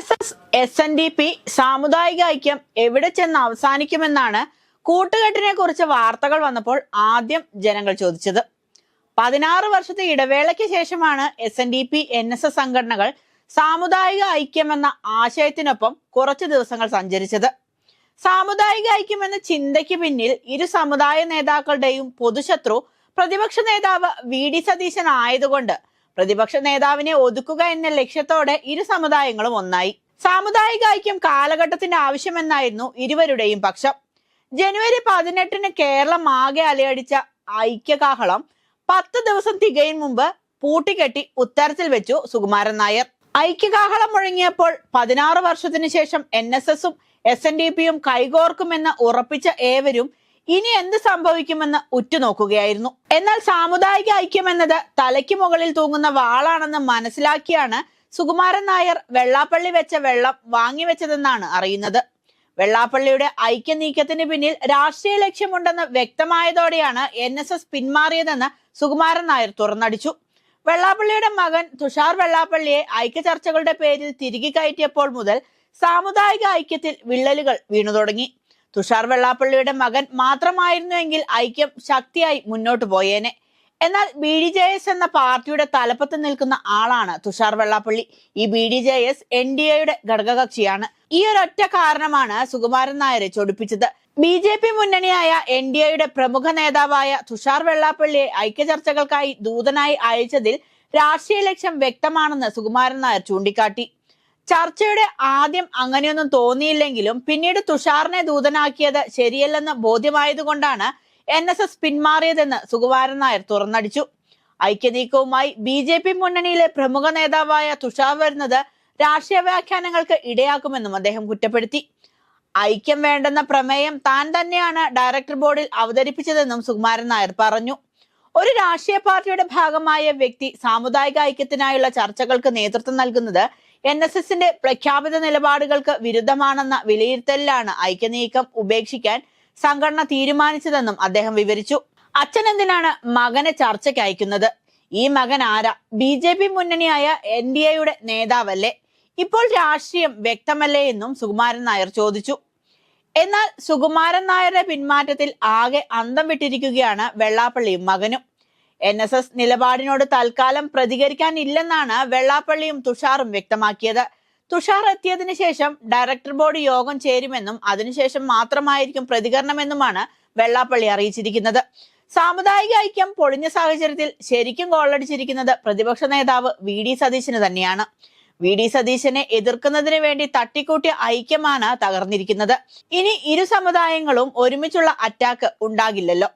S S S N D P സാമുദായിക ഐക്യം എവിടെ ചെന്ന് അവസാനിക്കുമെന്നാണ് കൂട്ടുകെട്ടിനെ കുറിച്ച് വാർത്തകൾ വന്നപ്പോൾ ആദ്യം ജനങ്ങൾ ചോദിച്ചത്. പതിനാറ് വർഷത്തെ ഇടവേളയ്ക്ക് ശേഷമാണ് S N D P N S S സംഘടനകൾ സാമുദായിക ഐക്യം എന്ന ആശയത്തിനൊപ്പം കുറച്ചു ദിവസങ്ങൾ സഞ്ചരിച്ചത്. സാമുദായിക ഐക്യം എന്ന ചിന്തയ്ക്ക് പിന്നിൽ ഇരു സമുദായ നേതാക്കളുടെയും പൊതുശത്രു പ്രതിപക്ഷ നേതാവ് വി ഡി സതീശൻ ആയതുകൊണ്ട് പ്രതിപക്ഷ നേതാവിനെ ഒതുക്കുക എന്ന ലക്ഷ്യത്തോടെ ഇരു സമുദായങ്ങളും ഒന്നായി. സാമുദായിക ഐക്യം കാലഘട്ടത്തിന്റെ ആവശ്യമെന്നായിരുന്നു ഇരുവരുടെയും പക്ഷം. ജനുവരി പതിനെട്ടിന് കേരളം ആകെ അലയടിച്ച ഐക്യകാഹളം പത്ത് ദിവസം തികയും മുമ്പ് പൂട്ടിക്കെട്ടി ഉത്തരത്തിൽ വെച്ചു സുകുമാരൻ നായർ. ഐക്യകാഹളം മുഴങ്ങിയപ്പോൾ പതിനാറ് വർഷത്തിന് ശേഷം എൻ എസ് എസും എസ് എൻ ഡി പിയും കൈകോർക്കുമെന്ന് ഉറപ്പിച്ച ഏവരും ഇനി എന്ത് സംഭവിക്കുമെന്ന് ഉറ്റുനോക്കുകയായിരുന്നു. എന്നാൽ സാമുദായിക ഐക്യം എന്നത് തലയ്ക്ക് മുകളിൽ തൂങ്ങുന്ന വാളാണെന്ന് മനസ്സിലാക്കിയാണ് സുകുമാരൻ നായർ വെള്ളാപ്പള്ളി വെച്ച വെള്ളം വാങ്ങിവെച്ചതെന്നാണ് അറിയുന്നത്. വെള്ളാപ്പള്ളിയുടെ ഐക്യ നീക്കത്തിന് പിന്നിൽ രാഷ്ട്രീയ ലക്ഷ്യമുണ്ടെന്ന് വ്യക്തമായതോടെയാണ് എൻ എസ് എസ് പിന്മാറിയതെന്ന് സുകുമാരൻ നായർ തുറന്നടിച്ചു. വെള്ളാപ്പള്ളിയുടെ മകൻ തുഷാർ വെള്ളാപ്പള്ളിയെ ഐക്യ ചർച്ചകളുടെ പേരിൽ തിരികെ കയറ്റിയപ്പോൾ മുതൽ സാമുദായിക ഐക്യത്തിൽ വിള്ളലുകൾ വീണു തുടങ്ങി. തുഷാർ വെള്ളാപ്പള്ളിയുടെ മകൻ മാത്രമായിരുന്നുവെങ്കിൽ ഐക്യം ശക്തിയായി മുന്നോട്ട് പോയേനെ. എന്നാൽ ബി ഡി ജെ എസ് എന്ന പാർട്ടിയുടെ തലപ്പത്ത് നിൽക്കുന്ന ആളാണ് തുഷാർ വെള്ളാപ്പള്ളി. ഈ B D J S N D എയുടെ ഘടകകക്ഷിയാണ്. ഈ ഒരൊറ്റ കാരണമാണ് സുകുമാരൻ നായരെ ചൊടിപ്പിച്ചത്. ബി ജെ പി മുന്നണിയായ എൻ ഡി എയുടെ പ്രമുഖ നേതാവായ തുഷാർ വെള്ളാപ്പള്ളിയെ ഐക്യചർച്ചകൾക്കായി ദൂതനായി അയച്ചതിൽ രാഷ്ട്രീയ ലക്ഷ്യം വ്യക്തമാണെന്ന് സുകുമാരൻ നായർ ചൂണ്ടിക്കാട്ടി. ചർച്ചയുടെ ആദ്യം അങ്ങനെയൊന്നും തോന്നിയില്ലെങ്കിലും പിന്നീട് തുഷാറിനെ ദൂതനാക്കിയത് ശരിയല്ലെന്ന് ബോധ്യമായതുകൊണ്ടാണ് എൻ എസ് എസ് പിന്മാറിയതെന്ന് സുകുമാരൻ നായർ തുറന്നടിച്ചു. ഐക്യനീക്കവുമായി ബി ജെ പി മുന്നണിയിലെ പ്രമുഖ നേതാവായ തുഷാർ വരുന്നത് രാഷ്ട്രീയ വ്യാഖ്യാനങ്ങൾക്ക് ഇടയാക്കുമെന്നും അദ്ദേഹം കുറ്റപ്പെടുത്തി. ഐക്യം വേണ്ടെന്ന പ്രമേയം താൻ തന്നെയാണ് ഡയറക്ടർ ബോർഡിൽ അവതരിപ്പിച്ചതെന്നും സുകുമാരൻ നായർ പറഞ്ഞു. ഒരു രാഷ്ട്രീയ പാർട്ടിയുടെ ഭാഗമായ വ്യക്തി സാമുദായിക ഐക്യത്തിനായുള്ള ചർച്ചകൾക്ക് നേതൃത്വം നൽകുന്നത് എൻ എസ് എസിന്റെ പ്രഖ്യാപിത നിലപാടുകൾക്ക് വിരുദ്ധമാണെന്ന വിലയിരുത്തലിലാണ് ഐക്യനീക്കം ഉപേക്ഷിക്കാൻ സംഘടന തീരുമാനിച്ചതെന്നും അദ്ദേഹം വിവരിച്ചു. അച്ഛൻ എന്തിനാണ് മകനെ ചർച്ചയ്ക്ക് അയക്കുന്നത്? ഈ മകൻ ആരാ? ബി ജെ പി മുന്നണിയായ എൻ ഡി എയുടെ നേതാവല്ലേ? ഇപ്പോൾ രാഷ്ട്രീയം വ്യക്തമല്ലേ എന്നും സുകുമാരൻ നായർ ചോദിച്ചു. എന്നാൽ സുകുമാരൻ നായരുടെ പിന്മാറ്റത്തിൽ ആകെ അന്തം വിട്ടിരിക്കുകയാണ് വെള്ളാപ്പള്ളിയും മകനും. എൻ എസ് എസ് നിലപാടിനോട് തൽക്കാലം പ്രതികരിക്കാൻ ഇല്ലെന്നാണ് വെള്ളാപ്പള്ളിയും തുഷാറും വ്യക്തമാക്കിയത്. തുഷാർ എത്തിയതിനു ശേഷം ഡയറക്ടർ ബോർഡ് യോഗം ചേരുമെന്നും അതിനുശേഷം മാത്രമായിരിക്കും പ്രതികരണമെന്നുമാണ് വെള്ളാപ്പള്ളി അറിയിച്ചിരിക്കുന്നത്. സാമുദായിക ഐക്യം പൊളിഞ്ഞ സാഹചര്യത്തിൽ ശരിക്കും ഗോളടിച്ചിരിക്കുന്നത് പ്രതിപക്ഷ നേതാവ് വി ഡി സതീശന് തന്നെയാണ്. വി ഡി സതീശനെ എതിർക്കുന്നതിന് വേണ്ടി തട്ടിക്കൂട്ടിയ ഐക്യമാണ് തകർന്നിരിക്കുന്നത്. ഇനി ഇരു സമുദായങ്ങളും ഒരുമിച്ചുള്ള അറ്റാക്ക് ഉണ്ടാകില്ലല്ലോ.